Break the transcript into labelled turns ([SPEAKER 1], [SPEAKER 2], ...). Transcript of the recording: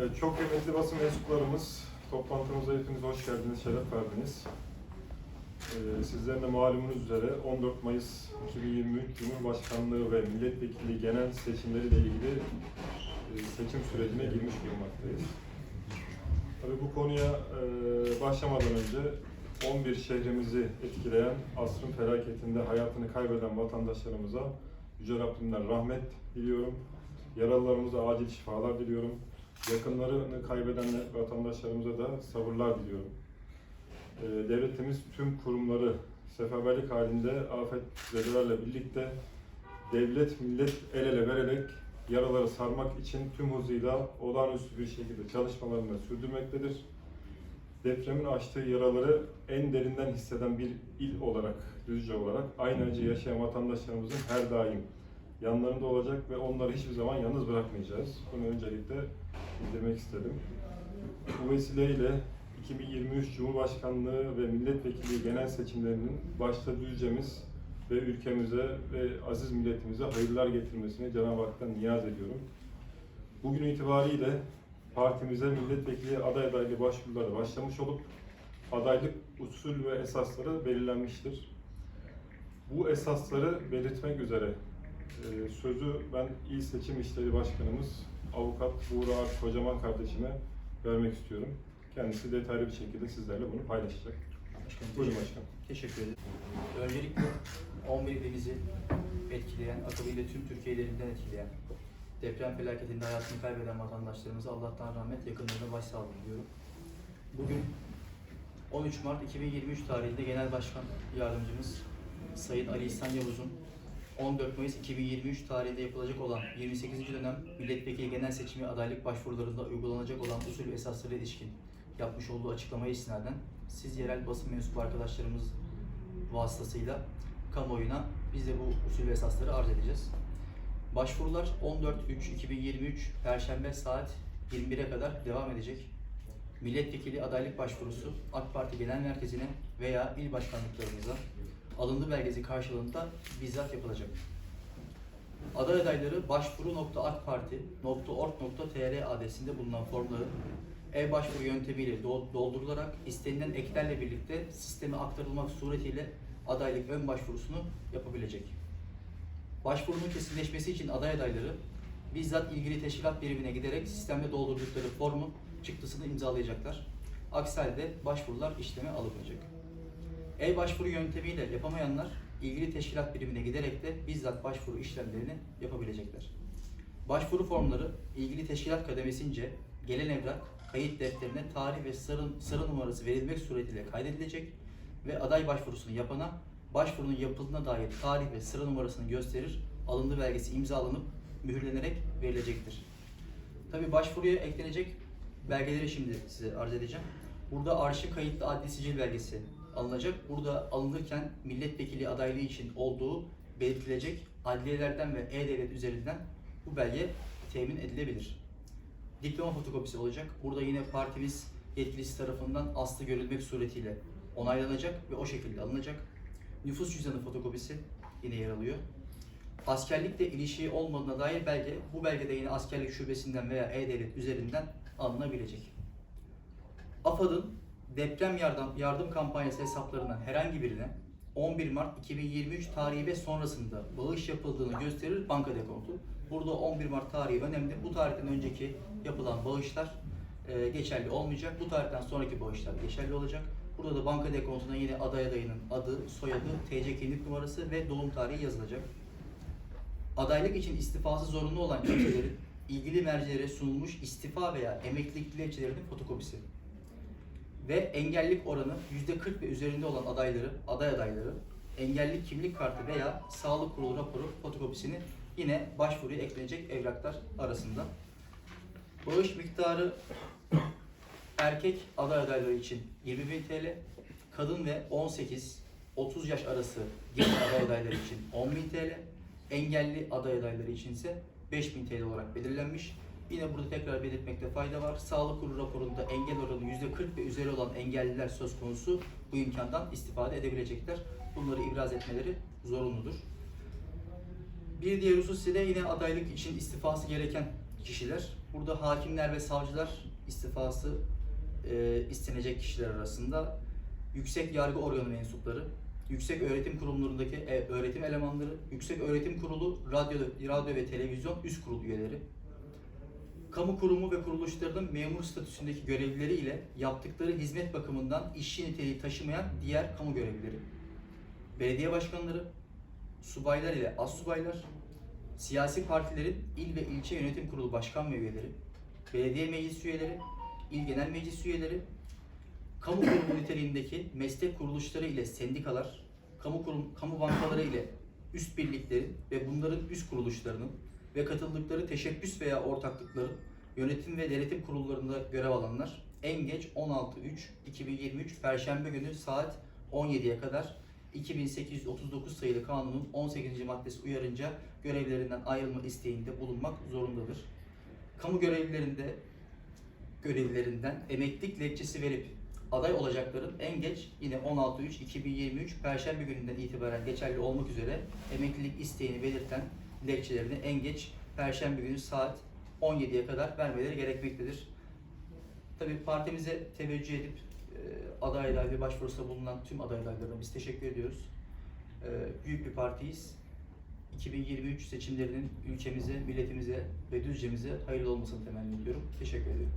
[SPEAKER 1] Evet, çok kıymetli basın mensuplarımız, toplantımıza hepiniz hoş geldiniz, şeref verdiniz. Ee, sizlerin de malumunuz üzere 14 Mayıs 2023 Cumhurbaşkanlığı ve Milletvekili genel seçimleriyle ilgili e, seçim sürecine girmiş bulunmaktayız. Tabii bu konuya e, başlamadan önce 11 şehrimizi etkileyen asrın felaketinde hayatını kaybeden vatandaşlarımıza Yüce Rabbimden rahmet diliyorum. Yaralılarımıza acil şifalar diliyorum. Yakınlarını kaybeden vatandaşlarımıza da sabırlar diliyorum. Ee, Devletimiz tüm kurumları seferberlik halinde afetzedelerle birlikte devlet millet el ele vererek yaraları sarmak için tüm hızıyla olağanüstü bir şekilde çalışmalarını sürdürmektedir. Depremin açtığı yaraları en derinden hisseden bir il olarak, Düzce olarak aynı acı yaşayan vatandaşlarımızın her daim yanlarında olacak ve onları hiçbir zaman yalnız bırakmayacağız. Bunu öncelikle bildirmek istedim. Bu vesileyle 2023 Cumhurbaşkanlığı ve Milletvekili genel seçimlerinin başta Düzce'miz ve ülkemize ve aziz milletimize hayırlar getirmesini Cenab-ı Hak'tan niyaz ediyorum. Bugün itibariyle partimize milletvekili aday adaylığı başvuruları başlamış olup adaylık usul ve esasları belirlenmiştir. Bu esasları belirtmek üzere sözü ben İl Seçim İşleri Başkanımız Avukat Buğra Arif Kocaman kardeşime vermek istiyorum. Kendisi detaylı bir şekilde sizlerle bunu paylaşacak.
[SPEAKER 2] Başkanım,
[SPEAKER 1] Buyurun
[SPEAKER 2] teşekkür-
[SPEAKER 1] başkanım.
[SPEAKER 2] Teşekkür ederim. Öncelikle 11 ilimizi etkileyen, akabinde tüm Türkiye ilerinden etkileyen, deprem felaketinde hayatını kaybeden vatandaşlarımıza Allah'tan rahmet, yakınlarına başsağlığı diliyorum. Bugün 13 Mart 2023 tarihinde Genel Başkan Yardımcımız Sayın Ali İhsan Yavuz'un 14 Mayıs 2023 tarihinde yapılacak olan 28. dönem milletvekili genel seçimi adaylık başvurularında uygulanacak olan usul ve esaslara ilişkin yapmış olduğu açıklamaya istinaden siz yerel basın mensubu arkadaşlarımız vasıtasıyla kamuoyuna biz de bu usul ve esasları arz edeceğiz. Başvurular 14.3.2023 Perşembe saat 21'e kadar devam edecek. Milletvekili adaylık başvurusu AK Parti Genel Merkezi'ne veya il başkanlıklarımıza alındı belgesi karşılığında bizzat yapılacak. Aday adayları başvuru.akparti.org.tr adresinde bulunan formları e-başvuru yöntemiyle dol- doldurularak istenilen eklerle birlikte sisteme aktarılmak suretiyle adaylık ön başvurusunu yapabilecek. Başvurunun kesinleşmesi için aday adayları bizzat ilgili teşkilat birimine giderek sistemde doldurdukları formun çıktısını imzalayacaklar. Aksi halde başvurular işleme alınmayacak. E-başvuru yöntemiyle yapamayanlar ilgili teşkilat birimine giderek de bizzat başvuru işlemlerini yapabilecekler. Başvuru formları ilgili teşkilat kademesince gelen evrak kayıt defterine tarih ve sıra, sıra numarası verilmek suretiyle kaydedilecek ve aday başvurusunu yapana başvurunun yapıldığına dair tarih ve sıra numarasını gösterir, alındı belgesi imzalanıp mühürlenerek verilecektir. Tabi başvuruya eklenecek belgeleri şimdi size arz edeceğim. Burada arşiv kayıtlı adli sicil belgesi alınacak. Burada alınırken milletvekili adaylığı için olduğu belirtilecek adliyelerden ve e-devlet üzerinden bu belge temin edilebilir. Diploma fotokopisi olacak. Burada yine partimiz yetkilisi tarafından aslı görülmek suretiyle onaylanacak ve o şekilde alınacak. Nüfus cüzdanı fotokopisi yine yer alıyor. Askerlikle ilişiği olmadığına dair belge, bu belgede yine askerlik şubesinden veya e-devlet üzerinden alınabilecek. AFAD'ın deprem yardım, yardım kampanyası hesaplarından herhangi birine 11 Mart 2023 tarihi ve sonrasında bağış yapıldığını gösterir banka dekontu. Burada 11 Mart tarihi önemli. Bu tarihten önceki yapılan bağışlar e, geçerli olmayacak. Bu tarihten sonraki bağışlar geçerli olacak. Burada da banka dekontuna yine aday adayının adı, soyadı, TC kimlik numarası ve doğum tarihi yazılacak. Adaylık için istifası zorunlu olan kimselerin ilgili mercilere sunulmuş istifa veya emeklilik dilekçelerinin fotokopisi ve engellilik oranı %40 ve üzerinde olan adayları, aday adayları engelli kimlik kartı veya sağlık kurulu raporu fotokopisini yine başvuruya eklenecek evraklar arasında. Bağış miktarı erkek aday adayları için 20.000 TL, kadın ve 18-30 yaş arası genç aday adayları için 10.000 TL, engelli aday adayları için ise 5000 TL olarak belirlenmiş. Yine burada tekrar belirtmekte fayda var. Sağlık kurulu raporunda engel oranı %40 ve üzeri olan engelliler söz konusu bu imkandan istifade edebilecekler. Bunları ibraz etmeleri zorunludur. Bir diğer husus ise yine adaylık için istifası gereken kişiler Burada hakimler ve savcılar istifası e, istenecek kişiler arasında yüksek yargı organı mensupları, yüksek öğretim kurumlarındaki e, öğretim elemanları, yüksek öğretim kurulu, radyo, radyo ve televizyon üst kurul üyeleri, kamu kurumu ve kuruluşlarının memur statüsündeki görevlileri ile yaptıkları hizmet bakımından işçi niteliği taşımayan diğer kamu görevlileri, belediye başkanları, subaylar ile astsubaylar, siyasi partilerin il ve ilçe yönetim kurulu başkan ve üyeleri, belediye meclis üyeleri, il genel meclis üyeleri, kamu kurumu niteliğindeki meslek kuruluşları ile sendikalar, kamu kurum, kamu bankaları ile üst birlikleri ve bunların üst kuruluşlarının ve katıldıkları teşebbüs veya ortaklıkların yönetim ve denetim kurullarında görev alanlar en geç 16.3.2023 Perşembe günü saat 17'ye kadar 2839 sayılı kanunun 18. maddesi uyarınca görevlerinden ayrılma isteğinde bulunmak zorundadır. Kamu görevlilerinde görevlilerinden emeklilik dilekçesi verip aday olacakların en geç yine 16.3.2023 Perşembe gününden itibaren geçerli olmak üzere emeklilik isteğini belirten dilekçelerini en geç Perşembe günü saat 17'ye kadar vermeleri gerekmektedir. Tabii partimize teveccüh edip e, aday adaylığı başvurusunda bulunan tüm aday adaylarına biz teşekkür ediyoruz. E, büyük bir partiyiz. 2023 seçimlerinin ülkemize, milletimize ve Düzce'mize hayırlı olmasını temenni ediyorum. Teşekkür ediyorum.